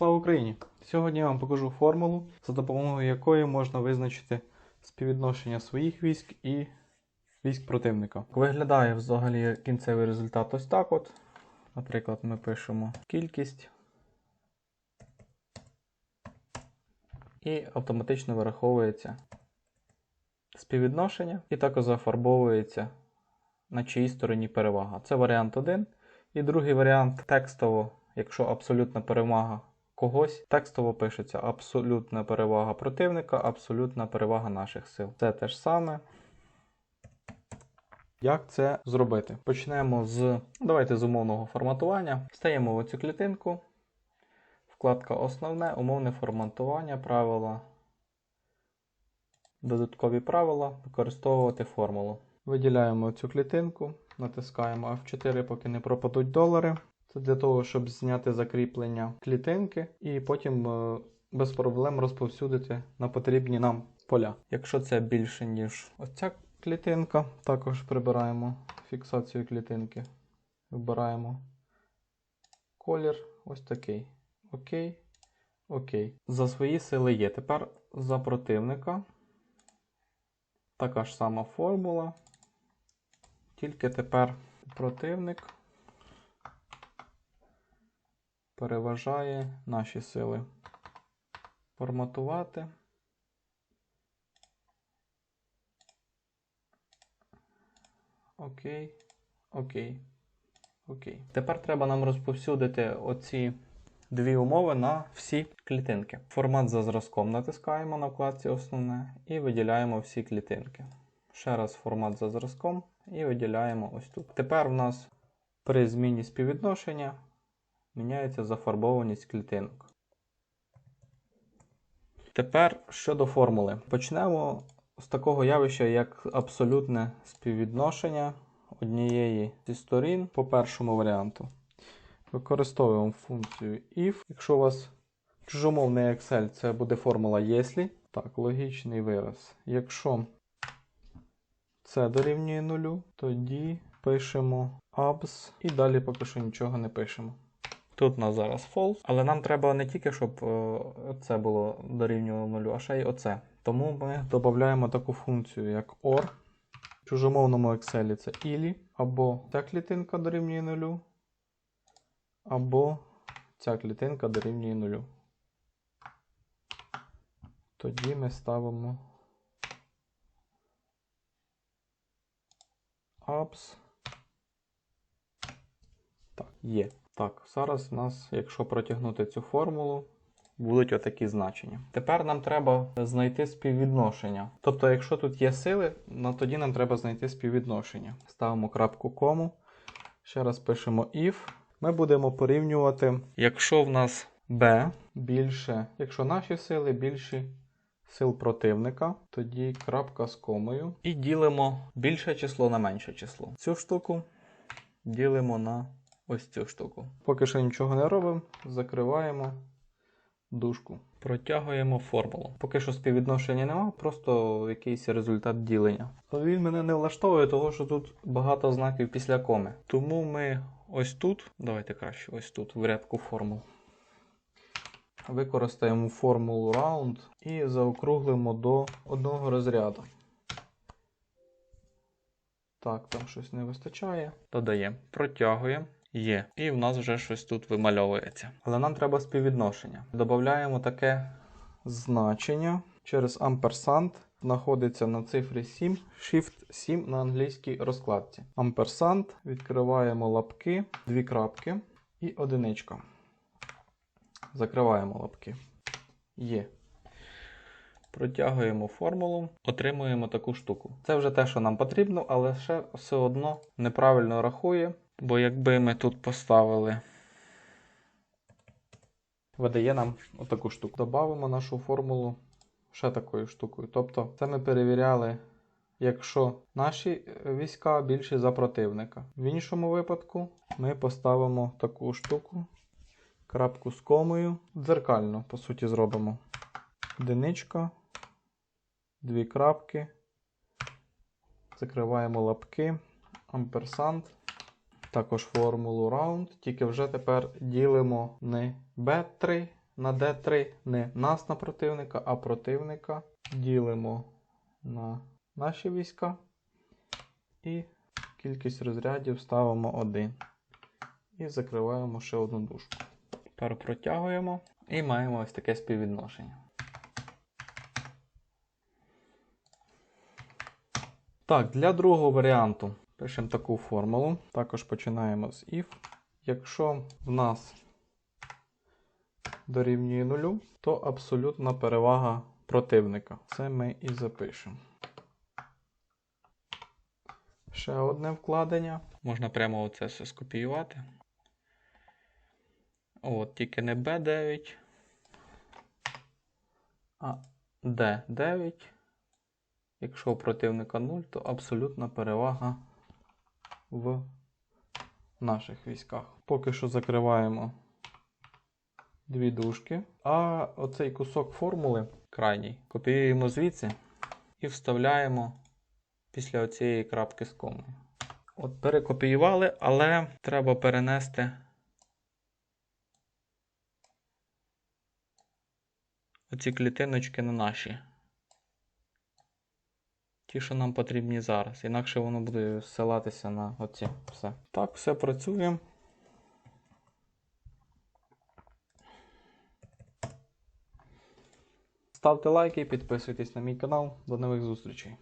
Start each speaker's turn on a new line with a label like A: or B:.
A: Слава Україні! Сьогодні я вам покажу формулу, за допомогою якої можна визначити співвідношення своїх військ і військ противника. Виглядає взагалі кінцевий результат ось так от. Наприклад, ми пишемо кількість і автоматично вираховується співвідношення і також зафарбовується на чиїй стороні перевага. Це варіант 1. І другий варіант текстово, якщо абсолютна перевага когось, текстово пишеться абсолютна перевага противника, абсолютна перевага наших сил. Це те ж саме. Як це зробити? Почнемо з давайте з умовного форматування. Встаємо в оцю клітинку. Вкладка Основне, умовне форматування, правила. Додаткові правила, використовувати формулу. Виділяємо цю клітинку, натискаємо F4, поки не пропадуть долари. Це для того, щоб зняти закріплення клітинки і потім е, без проблем розповсюдити на потрібні нам поля. Якщо це більше, ніж ось ця клітинка, також прибираємо фіксацію клітинки. Вибираємо колір ось такий. Окей. Окей. За свої сили є. Тепер за противника. Така ж сама формула. Тільки тепер противник переважає наші сили. Форматувати. Окей. Окей. Окей. Тепер треба нам розповсюдити оці дві умови на всі клітинки. Формат за зразком натискаємо на вкладці Основне і виділяємо всі клітинки. Ще раз формат за зразком і виділяємо ось тут. Тепер в нас при зміні співвідношення міняється зафарбованість клітинок. Тепер щодо формули. Почнемо з такого явища, як абсолютне співвідношення однієї зі сторін по першому варіанту. Використовуємо функцію if. Якщо у вас чужомовний Excel, це буде формула «если». Так, логічний вираз. Якщо це дорівнює нулю, тоді пишемо abs і далі поки що нічого не пишемо. Тут у нас зараз false, але нам треба не тільки, щоб е, це було дорівнювало нулю, а ще й оце. Тому ми додаємо таку функцію, як OR. В чужомовному Excel це ili, або ця клітинка дорівнює нулю, або ця клітинка дорівнює нулю. Тоді ми ставимо abs. Так, є. Так, зараз у нас, якщо протягнути цю формулу, будуть отакі значення. Тепер нам треба знайти співвідношення. Тобто, якщо тут є сили, ну, тоді нам треба знайти співвідношення. Ставимо крапку кому. Ще раз пишемо if. Ми будемо порівнювати, якщо в нас B більше, якщо наші сили більші сил противника, тоді крапка з комою. І ділимо більше число на менше число. Цю штуку ділимо на ось цю штуку. Поки що нічого не робимо, закриваємо дужку. Протягуємо формулу. Поки що співвідношення нема, просто якийсь результат ділення. Він мене не влаштовує, тому що тут багато знаків після коми. Тому ми ось тут, давайте краще, ось тут, в рядку формул. Використаємо формулу round і заокруглимо до одного розряду. Так, там щось не вистачає. Додаємо, протягуємо. Є. І в нас вже щось тут вимальовується. Але нам треба співвідношення. Додаємо таке значення через амперсант. Знаходиться на цифрі 7, Shift 7 на англійській розкладці. Амперсант, відкриваємо лапки, дві крапки і одиничка. Закриваємо лапки. Є. Протягуємо формулу, отримуємо таку штуку. Це вже те, що нам потрібно, але ще все одно неправильно рахує. Бо якби ми тут поставили, видає нам отаку штуку. Добавимо нашу формулу ще такою штукою. Тобто, це ми перевіряли, якщо наші війська більші за противника. В іншому випадку ми поставимо таку штуку, крапку з комою. Дзеркально, по суті, зробимо. Одиничка, дві крапки. Закриваємо лапки, амперсант. Також формулу round, тільки вже тепер ділимо не B3 на D3 не нас на противника, а противника. Ділимо на наші війська. І кількість розрядів ставимо 1. І закриваємо ще одну дужку. Тепер протягуємо і маємо ось таке співвідношення. Так, для другого варіанту пишемо таку формулу. Також починаємо з if. Якщо в нас дорівнює нулю, то абсолютна перевага противника. Це ми і запишемо. Ще одне вкладення. Можна прямо оце все скопіювати. От, тільки не B9, а D9. Якщо у противника 0, то абсолютна перевага в наших військах. Поки що закриваємо дві дужки. А оцей кусок формули крайній копіюємо звідси і вставляємо після оцієї крапки з комою. От перекопіювали, але треба перенести оці клітиночки на наші. Ті, що нам потрібні зараз. Інакше воно буде зсилатися на оці. Все. Так, все працює. Ставте лайки, підписуйтесь на мій канал. До нових зустрічей.